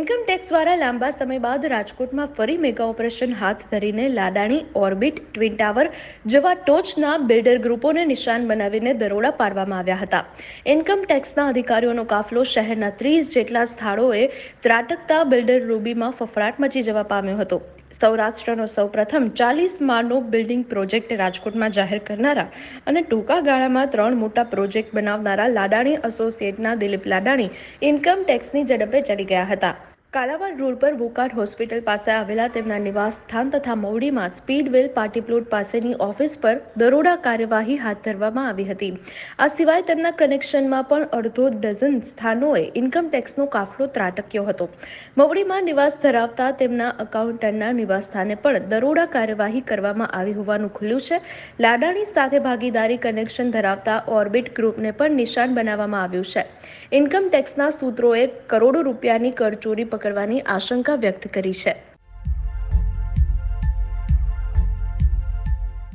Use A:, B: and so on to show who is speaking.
A: Income tax દ્વારા લાંબા સમય બાદ રાજકોટમાં ફરી મેગા ઓપરેશન હાથ ધરીને લાડાણી ઓર્બિટ, ટ્વિન ટાવર જેવા ટોચના બિલ્ડર ગ્રુપોને નિશાન બનાવીને દરોડા પાડવામાં આવ્યા હતા. ઇન્કમ ટેક્સના અધિકારીઓનો કાફલો શહેરના ત્રીસ જેટલા સ્થળોએ ત્રાટકતા બિલ્ડર રૂબીમાં ફફડાટ મચી જવા પામ્યો હતો. સૌરાષ્ટ્રનો સૌપ્રથમ ચાલીસ માળનો બિલ્ડિંગ પ્રોજેક્ટ રાજકોટમાં જાહેર કરનારા અને ટૂંકા ગાળામાં ત્રણ મોટા પ્રોજેક્ટ બનાવનારા લાડાણી એસોસિએટના દિલીપ લાડાણી ઇન્કમ ટેક્સની ઝડપે ચડી ગયા હતા. કાલાવાડ રોડ પર વુકાટ હોસ્પિટલ પાસે આવેલા તેમના નિવાસ સ્થાન તથા મવડીમાં સ્પીડવેલ પાર્ટી પ્લોટ પાસેની ઓફિસ પર દરોડા કાર્યવાહી હાથ ધરવામાં આવી હતી. આ સિવાય તેમના કનેક્શનમાં પણ અડધો ડઝન સ્થાનોએ ઇન્કમટેક્સનો કાફલો ત્રાટક્યો હતો. મવડીમાં નિવાસ ધરાવતા તેમના અકાઉન્ટન્ટના નિવાસ સ્થાને પણ દરોડા કાર્યવાહી કરવામાં આવી હોવાનું ખુલ્યું છે. લાડાણી સાથે ભાગીદારી કનેક્શન ધરાવતા ઓર્બિટ ગ્રુપને પણ નિશાન બનાવવામાં આવ્યું છે. ઇન્કમ ટેક્સના સૂત્રોએ કરોડો રૂપિયાની કરચોરી પકડવાની આશંકા વ્યક્ત કરી છે.